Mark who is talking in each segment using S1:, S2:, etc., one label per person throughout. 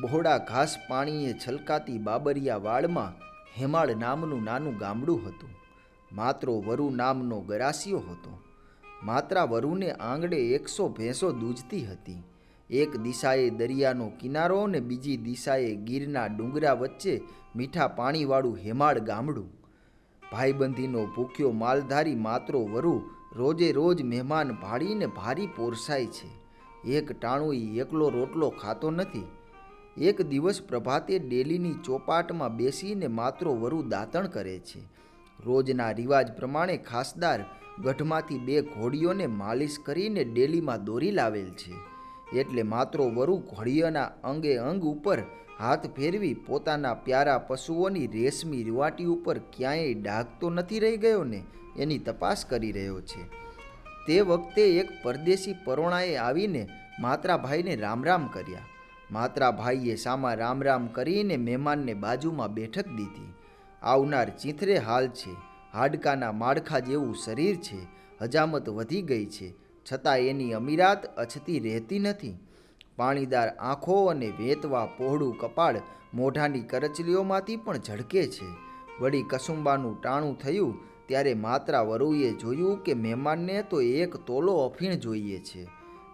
S1: બહોળા ઘાસ પાણીએ છલકાતી બાબરિયા વાડમાં હેમાળ નામનું નાનું ગામડું હતું. માત્રો વરુ નામનો ગરાસિયો હતો. માત્રા વરુને આંગણે એકસો ભેંસો દૂજતી હતી. એક દિશાએ દરિયાનો કિનારો અને બીજી દિશાએ ગીરના ડુંગરા વચ્ચે મીઠા પાણીવાળું હેમાળ ગામડું. ભાઈબંધીનો ભૂખ્યો માલધારી માત્રો વરુ રોજે રોજ મહેમાન ભાળીને ભારી પોરસાય છે. એક ટાણું એકલો રોટલો ખાતો નથી. એક દિવસ પ્રભાતે ડેલીની ચોપાટમાં બેસીને માત્રો વરુ દાંતણ કરે છે. રોજના રિવાજ પ્રમાણે ખાસદાર ગઢમાંથી બે ઘોડીઓને માલિશ કરીને ડેલીમાં દોરી લાવેલ છે. એટલે માત્રો વરુ ઘોડીઓના અંગે અંગ ઉપર હાથ ફેરવી પોતાના પ્યારા પશુઓની રેશમી રૂવાટી ઉપર ક્યાંય ડાઘ તો નથી રહી ગયો ને એની તપાસ કરી રહ્યો છે. તે વખતે એક પરદેશી પરોણાએ આવીને માત્રાભાઈને રામ રામ કર્યા. માત્રાભાઈએ સામા રામ રામ કરીને મહેમાનને બાજુમાં બેઠક દીધી. આવનાર ચીંથરે હાલ છે. હાડકાના માળખા જેવું શરીર છે. હજામત વધી ગઈ છે. છતાં એની અમીરાત અછતી રહેતી નથી. પાણીદાર આંખો અને વેતવા પહોળું કપાળ મોઢાની કરચલીઓમાંથી પણ ઝળકે છે. વળી કસુંબાનું ટાણું થયું ત્યારે માત્રા વરુએ જોયું કે મહેમાનને તો એક તોલો અફીણ જોઈએ છે.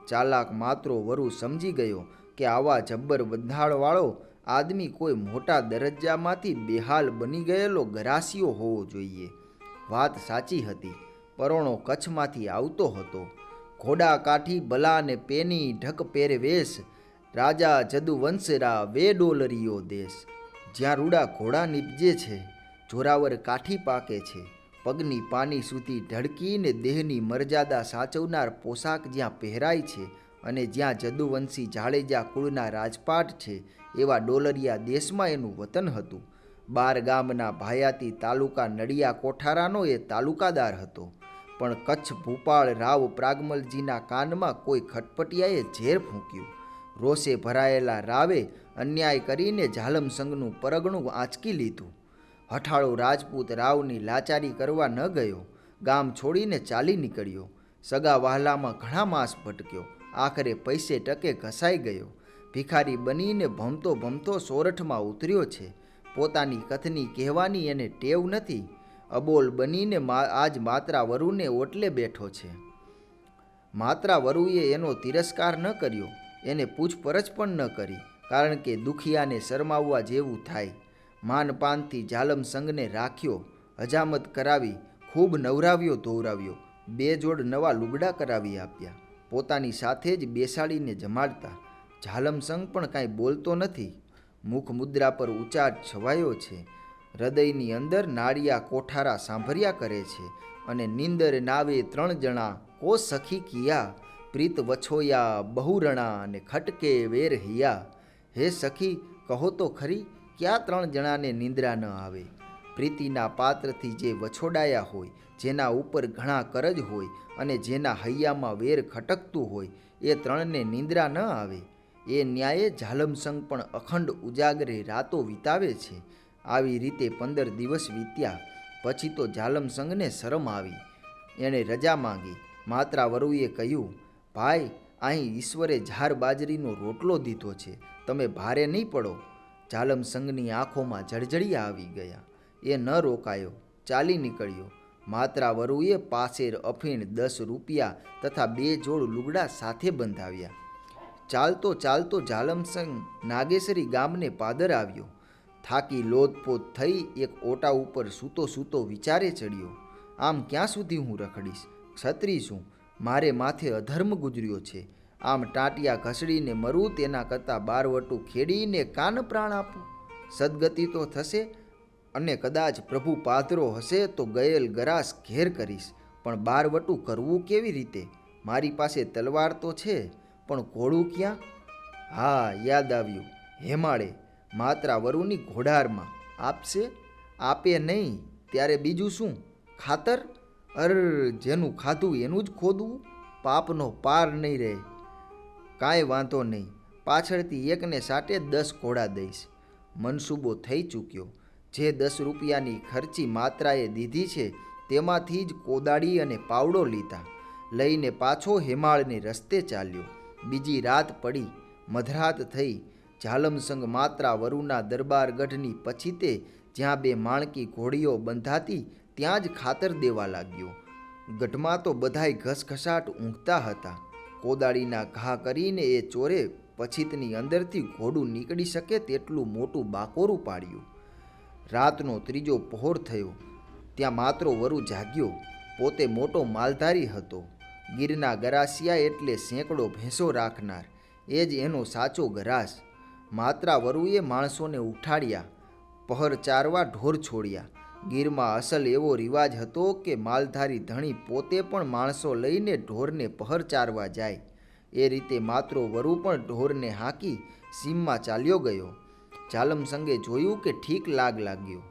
S1: ચાલાક માત્રો વરુ સમજી ગયો કે આવા જબ્બર બંધાળવાળો આદમી કોઈ મોટા દરજ્જામાંથી બેહાલ બની ગયેલો ગરાસિયો હોવો જોઈએ. વાત સાચી હતી. પરોણો કચ્છમાંથી આવતો હતો. ઘોડા કાઠી બલા ને પેની ઢક પહેરવેશ રાજા જદુવંશરા વે ડોલરીયો દેશ. જ્યાં રૂડા ઘોડા નીપજે છે, જોરાવર કાઠી પાકે છે. પગની પાની સુધી ઢળકીને દેહની મર્યાદા સાચવનાર પોશાક જ્યાં પહેરાય છે અને જ્યાં જદુવંશી જાડેજા કુળના રાજપાટ છે, એવા ડોલરિયા દેશમાં એનું વતન હતું. બાર ગામના ભાયાતી તાલુકા નડિયા કોઠારાનો એ તાલુકાદાર હતો. પણ કચ્છ ભૂપાળ રાવ પ્રાગમલજીના કાનમાં કોઈ ખટપટિયાએ ઝેર ફૂંક્યું. રોષે ભરાયેલા રાવે અન્યાય કરીને ઝાલમ સંઘનું પરગણું આંચકી લીધું. હઠાળો રાજપૂત રાવની લાચારી કરવા ન ગયો. ગામ છોડીને ચાલી નીકળ્યો. સગા વહાલામાં ઘણા માસ ભટક્યો. આખરે પૈસે ટકે ઘસાઈ ગયો. ભિખારી બનીને ભમતો ભમતો સોરઠમાં ઉતર્યો છે. પોતાની કથની કહેવાની એને ટેવ નથી. અબોલ બનીને આજ માત્રા વરુને ઓટલે બેઠો છે. માત્રા વરુએ એનો તિરસ્કાર ન કર્યો. એને પૂછપરછ પણ ન કરી, કારણ કે દુખિયાને શરમાવવા જેવું થાય. માનપાનથી જાલમ સંઘને રાખ્યો હજામત કરાવી, ખૂબ નવરાવ્યો, ધોવરાવ્યો. બે જોડ નવા લુગડા કરાવી આપ્યા. પોતાની સાથે જ બેસાડીને જમાડતા. ઝાલમ સંઘ પણ કાંઈ બોલતો નથી. મુખ મુદ્રા પર ઉચાટ છવાયો છે. હૃદયની અંદર નાળિયા કોઠારા સાંભર્યા કરે છે અને નિંદર નાવે ત્રણ જણા કો સખી કિયા? પ્રીત વછોયા, બહુરણા અને ખટકે વેર હિયા. હે સખી, કહો તો ખરી, ક્યાં ત્રણ જણાને નિંદ્રા ન આવે? પ્રીતિના પાત્રથી જે વછોડાયા હોય, જેના ઉપર ઘણા કરજ હોય અને જેના હૈયામાં વેર ખટકતું હોય, એ ત્રણને નિંદ્રા ન આવે. એ ન્યાયે ઝાલમસંગ પણ અખંડ ઉજાગરે રાતો વિતાવે છે. આવી રીતે પંદર દિવસ વીત્યા. પછી તો ઝાલમસંગને શરમ આવી. એણે રજા માંગી. માત્રા વરુએ કહ્યું, ભાઈ, અહીં ઈશ્વરે ઝાર બાજરીનો રોટલો દીધો છે. તમે ભારે નહીં પડો. ઝાલમ સંઘની આંખોમાં જળજળિયા આવી ગયા. એ ન રોકાયો, ચાલી નીકળ્યો. માત્રા વરુએ પાસેર અફીણ દસ રૂપિયા તથા બે જોડ લુગડા સાથે બંધાવ્યા. ચાલતો ચાલતો ઝાલમસંગ નાગેશ્વરી ગામને પાદર આવ્યો. થાકી લોતપોત થઈ એક ઓટા ઉપર સૂતો સૂતો વિચારે ચડ્યો. આમ ક્યાં સુધી હું રખડીશ? ક્ષત્રી છું મારે માથે અધર્મ ગુજર્યો છે. આમ ટાંટિયા ઘસડીને મરું તેના કરતાં બારવટું ખેડીને કાન પ્રાણ આપું? સદગતિ તો થશે અને કદાચ પ્રભુ પાત્રો હશે તો ગયેલ ગરાસ ઘેર કરીશ. પણ બારવટું કરવું કેવી રીતે? મારી પાસે તલવાર તો છે, પણ ઘોડું ક્યાં? હા, યાદ આવ્યું. હેમાળે માત્રા વરુની ઘોડારમાં આપશે? આપે નહીં, ત્યારે બીજું શું? ખાતર? અર, જેનું ખાધું એનું જ ખોદવું? પાપનો પાર નહીં રહે. કાંઈ વાંધો નહીં. પાછળથી એકને સાટે દસ ઘોડા દઈશ. મનસૂબો થઈ ચૂક્યો. જે દસ રૂપિયાની ખર્ચી માત્રાએ દીધી છે, તેમાંથી જ કોદાળી અને પાવડો લીધા. લઈને પાછો હેમાળને રસ્તે ચાલ્યો. બીજી રાત પડી, મધરાત થઈ. ઝાલમસંગ માત્રા વરુના દરબારગઢની પછીતે જ્યાં બે માણકી ઘોડીઓ બંધાતી, ત્યાં જ ખાતર દેવા લાગ્યો. ગઢમાં તો બધાય ઘસઘસાટ ઊંઘતા હતા. કોદાળીના ઘા કરીને એ ચોરે પછીતની અંદરથી ઘોડું નીકળી શકે તેટલું મોટું બાકોરું પાડ્યું. રાતનો ત્રીજો પહોર થયો. ત્યાં માત્રો વરુ જાગ્યો. પોતે મોટો માલધારી હતો. ગીરના ગરાસિયા એટલે સેંકડો ભેંસો રાખનાર. એ જ એનો સાચો ગરાસ. માત્રા વરુએ માણસોને ઉઠાડ્યા. પહર ચારવા ઢોર છોડ્યા. ગીરમાં અસલ એવો રિવાજ હતો કે માલધારી ધણી પોતે પણ માણસો લઈને ઢોરને પહર ચારવા જાય. એ રીતે માત્રો વરુ પણ ઢોરને હાંકી સીમમાં ચાલ્યો ગયો. જાલમ સંગે જોયું કે ઠીક લાગ લાગ્યો.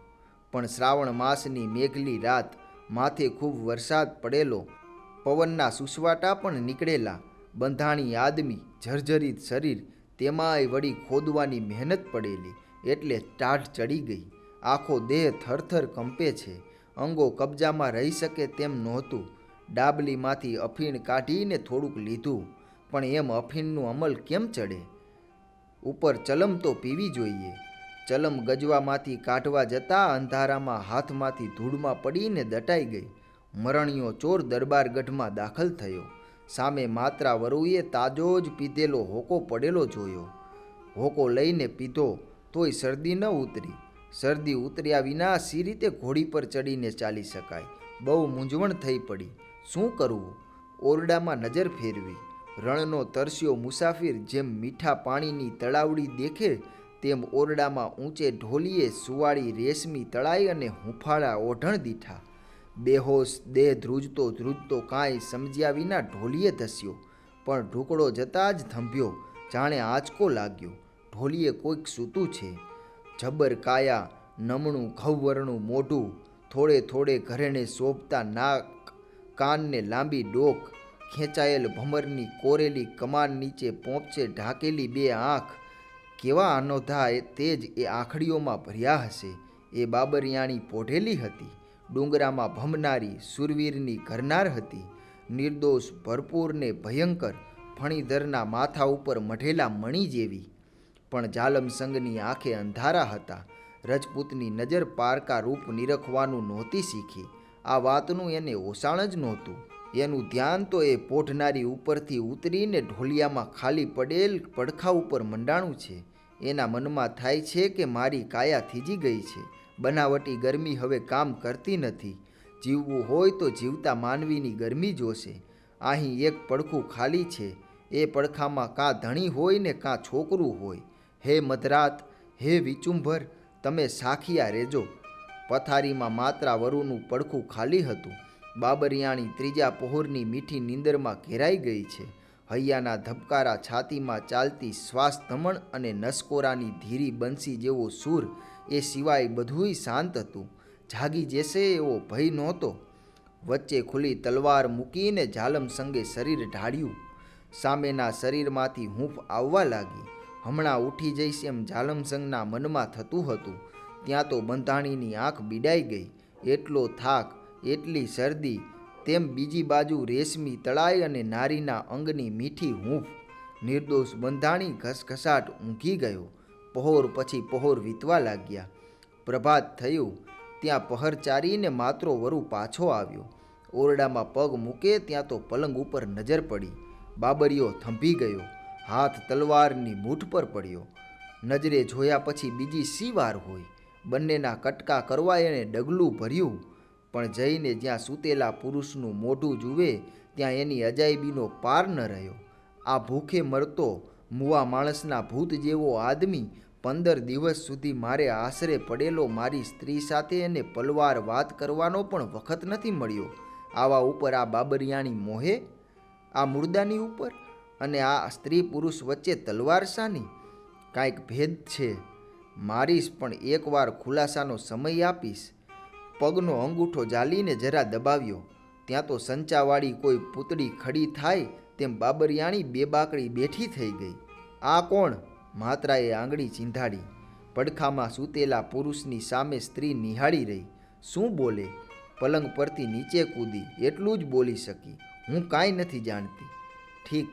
S1: પણ શ્રાવણ માસની મેઘલી રાત માથે ખૂબ વરસાદ પડેલો. પવનના સુસવાટા પણ નીકળેલા. બંધાણી આદમી જર્જરિત શરીર તેમાંય વળી ખોદવાની મહેનત પડેલી. એટલે ટાઢ ચડી ગઈ. આખો દેહ થરથર કંપે છે. અંગો કબજામાં રહી શકે તેમ નહોતું. ડાબલીમાંથી અફીણ કાઢીને થોડુંક લીધું. પણ એમ અફીણનું અમલ કેમ ચડે? ઉપર ચલમ તો પીવી જોઈએ. ચલમ ગજવામાંથી કાઢવા જતાં અંધારામાં હાથમાંથી ધૂળમાં પડીને દટાઈ ગઈ. મરણીયો ચોર દરબારગઢમાં દાખલ થયો. સામે માત્રા વરુએ તાજો જ પીધેલો હોકો પડેલો જોયો. હોકો લઈને પીધો, તોય શરદી ન ઉતરી. શરદી ઉતર્યા વિના સી રીતે ઘોડી પર ચડીને ચાલી શકાય. બહુ મૂંઝવણ થઈ પડી. શું કરવું? ઓરડામાં નજર ફેરવી. રણનો તરસ્યો મુસાફિર જેમ મીઠા પાણીની તળાવડી દેખે, તેમ ઓરડામાં ઊંચે ઢોલીએ સુવાળી રેશમી તળાઈ અને હુંફાળા ઓઢણ દીઠા. બેહોશ દેહ ધ્રુજતો ધ્રુજતો કાંઈ સમજ્યા વિના ઢોલીએ ધસ્યો, પણ ઢુકડો જતાં જ થંભ્યો, જાણે આંચકો લાગ્યો. ઢોલીએ કોઈક સૂતું છે, જબર કાયા, નમણું ઘવવરણું મોઢું, થોડે થોડે ઘરેણે શોભતા નાક, કાનને લાંબી ડોક ખેંચાયેલ ભમરની કોરેલી કમાન નીચે પોંપચે ઢાકેલી બે આંખ. કેવા અનોધા તે જ એ આંખડીઓમાં ભર્યા હશે. એ બાબરિયાણી પોઢેલી હતી. ડુંગરામાં ભમનારી સુરવીરની ઘરનાર હતી. નિર્દોષ, ભરપૂર ને ભયંકર ફણીધરના માથા ઉપર મઢેલા મણી જેવી. પણ જાલમ સંઘની આંખે અંધારા હતા. રજપૂતની નજર પારકા રૂપ નિરખવાનું નહોતી શીખી. આ વાતનું એને ઓસાણ જ નહોતું. એનું ધ્યાન તો એ પોઢનારી ઉપરથી ઉતરીને ઢોલિયામાં ખાલી પડેલ પડખા ઉપર મંડાણું છે. એના મનમાં થાય છે કે મારી કાયા થીજી ગઈ છે. બનાવટી ગરમી હવે કામ કરતી નથી. જીવવું હોય તો જીવતા માનવીની ગરમી જોશે. અહીં એક પડખું ખાલી છે. એ પડખામાં કાં ધણી હોય ને કાં છોકરું હોય. હે મધરાત, હે વિચુંભર, તમે સાખિયા રેજો. પથારીમાં માત્રા વરુનું પડખું ખાલી હતું. બાબરિયાણી ત્રીજા પહોરની મીઠી નીંદરમાં ઘેરાઈ ગઈ છે. હૈયાના ધબકારા છાતીમાં ચાલતી શ્વાસ ધમણ અને નસકોરાની ધીરી બંસી જેવો સૂર એ સિવાય બધુંય શાંત હતું. જાગી જશે એવો ભય નહોતો. વચ્ચે ખુલ્લી તલવાર મૂકીને જાલમ સંગે શરીર ઢાળ્યું. સામેના શરીરમાંથી હૂંફ આવવા લાગી. હમણાં ઉઠી જઈશ એમ જાલમસંગના મનમાં થતું હતું. ત્યાં તો બંધાણીની આંખ બીડાઈ ગઈ. એટલો થાક એટલી શરદી, તેમ બીજી બાજુ રેશમી તળાઈ અને નારીના અંગની મીઠી હૂંફ. નિર્દોષ બંધાણી ઘસઘસાટ ઊંઘી ગયો. પહોર પછી પહોર વીતવા લાગ્યા. પ્રભાત થયું. ત્યાં પહર ચારીને માત્રો વરુ પાછો આવ્યો. ઓરડામાં પગ મૂકે ત્યાં તો પલંગ ઉપર નજર પડી. બાબરીઓ થંભી ગયો. હાથ તલવારની મૂઠ પર પડ્યો. નજરે જોયા પછી બીજી સી વાર હોય? બંનેના કટકા કરવા એણે ડગલું ભર્યું. પણ જઈને જ્યાં સૂતેલા પુરુષનું મોઢું જુએ, ત્યાં એની અજાયબીનો પાર ન રહ્યો. આ ભૂખે મરતો મુવા માણસના ભૂત જેવો આદમી પંદર દિવસ સુધી મારે આશરે પડેલો મારી સ્ત્રી સાથે એને પલવાર વાત કરવાનો પણ વખત નથી મળ્યો. આવા ઉપર આ બાબરિયાણી મોહે? આ મુર્દાની ઉપર? અને આ સ્ત્રી પુરુષ વચ્ચે તલવાર શાની? કાંઈક ભેદ છે. મારીશ પણ એકવાર ખુલાસાનો સમય આપીશ. પગનો અંગૂઠો જાલીને જરા દબાવ્યો. ત્યાં તો સંચાવાળી કોઈ પૂતળી ખડી થાય તેમ બાબરિયાણી બે બાકડી બેઠી થઈ ગઈ. આ કોણ? માત્રાએ આંગળી ચીંધાડી. પડખામાં સૂતેલા પુરુષની સામે સ્ત્રી નિહાળી રહી. શું બોલે? પલંગ પરથી નીચે કૂદી. એટલું જ બોલી શકી. હું કાંઈ નથી જાણતી. ઠીક.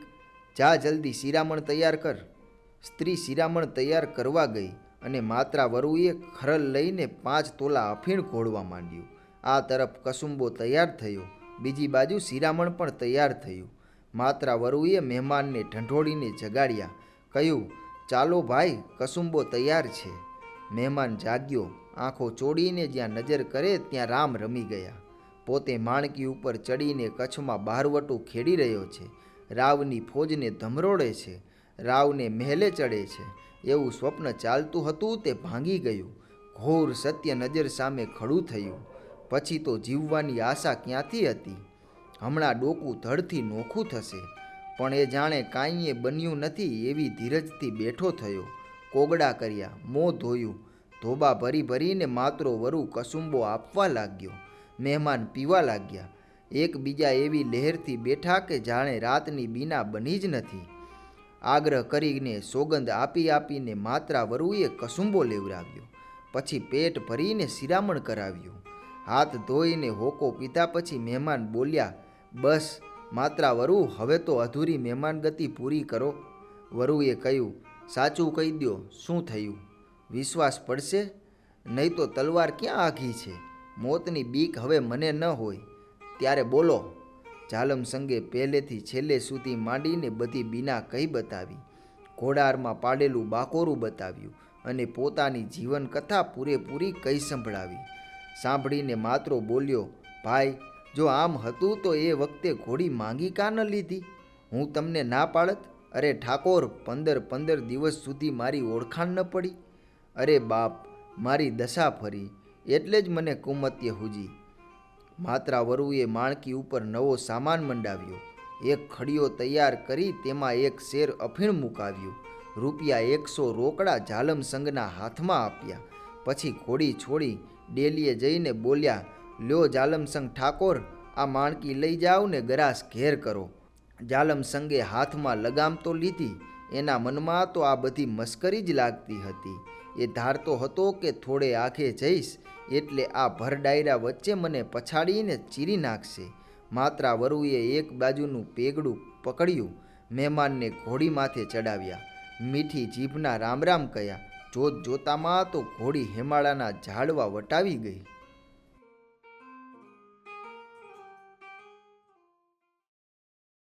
S1: જા જલ્દી શિરામણ તૈયાર કર. સ્ત્રી શિરામણ તૈયાર કરવા ગઈ. અને માત્રા વરુએ ખરલ લઈને પાંચ તોલા અફીણ ઘોળવા માંડ્યું. આ તરફ કસુંબો તૈયાર થયો. બીજી બાજુ શિરામણ પણ તૈયાર થયું. માત્રા વરુએ મહેમાનને ઢંઢોળીને જગાડ્યા. કહ્યું, ચાલો ભાઈ, કસુંબો તૈયાર છે. મહેમાન જાગ્યો. આંખો ચોડીને જ્યાં નજર કરે ત્યાં રામ રમી ગયા. પોતે માણકી ઉપર ચડીને કચ્છમાં બહારવટું ખેડી રહ્યો છે. રાવની ફોજને ધમરોડે છે. રાવને મહેલે ચડે છે. એવું સ્વપ્ન ચાલતું હતું તે ભાંગી ગયું. ઘોર સત્ય નજર સામે ખડું થયું. પછી તો જીવવાની આશા ક્યાંથી હતી? હમણાં ડોકું ધડથી નોખું થશે. પણ એ જાણે કાંઈએ બન્યું નથી એવી ધીરજથી બેઠો થયો. કોગડા કર્યા, મોં ધોયું. ધોબા ભરી ભરીને માત્રો વરુ કસુંબો આપવા લાગ્યો. મહેમાન પીવા લાગ્યા. એકબીજા એવી લહેરથી બેઠા કે જાણે રાતની બીના બની જ નથી. આગ્રહ કરીને સોગંદ આપી આપીને માત્રા વરુએ કસુંબો લેવડાવ્યો. પછી પેટ ભરીને શિરામણ કરાવ્યું. હાથ ધોઈને હોકો પીધા પછી મહેમાન બોલ્યા, બસ, માત્રા વરુ, હવે તો અધૂરી મહેમાન ગતિ પૂરી કરો. વરુએ કહ્યું, સાચું કહી દો શું થયું? વિશ્વાસ પડશે? નહીં તો તલવાર ક્યાં આઘી છે? મોતની બીક હવે મને ન હોય. ત્યારે બોલો. જાલમ સંગે પહેલેથી છેલ્લે સુધી માંડીને બધી બીના કહી બતાવી. ઘોડારમાં પાડેલું બાકોરું બતાવ્યું અને પોતાની જીવન કથા પૂરેપૂરી કહી સંભળાવી. સાંભળીને માત્રો બોલ્યો, ભાઈ, જો આમ હતું તો એ વખતે ઘોડી માંગી કા ન લીધી? હું તમને ના પાડત? અરે ઠાકોર, પંદર પંદર દિવસ સુધી મારી ઓળખાણ ન પડી? અરે બાપ, મારી દશા ફરી, એટલે જ મને કુમત્ય હુજી. માત્રા વરુએ માણકી ઉપર નવો સામાન મંડાવ્યો. એક ખડીયો તૈયાર કરી તેમાં એક શેર અફીણ મુકાવ્યું. રૂપિયા એકસો રોકડા જાલમ સંઘના હાથમાં આપ્યા. પછી ઘોડી છોડી ડેલીએ જઈને બોલ્યા, લ્યો જાલમ સંઘ ઠાકોર, આ માણકી લઈ જાઓ ને ગરાસ ઘેર કરો. જાલમ સંઘે હાથમાં લગામ તો લીધી. એના મનમાં તો આ બધી મસ્કરી જ લાગતી હતી. એ ધારતો હતો કે થોડે આંખે જઈશ એટલે આ ભર ડાયરા વચ્ચે મને પછાડીને ચીરી નાખશે. માત્રા વરુએ એક બાજુનું પેગડું પકડ્યું, મહેમાનને ઘોડી માથે ચડાવ્યા. મીઠી જીભના રામ રામ કયા. જોત જોતામાં તો ઘોડી હેમાળાના ઝાડવા વટાવી ગઈ.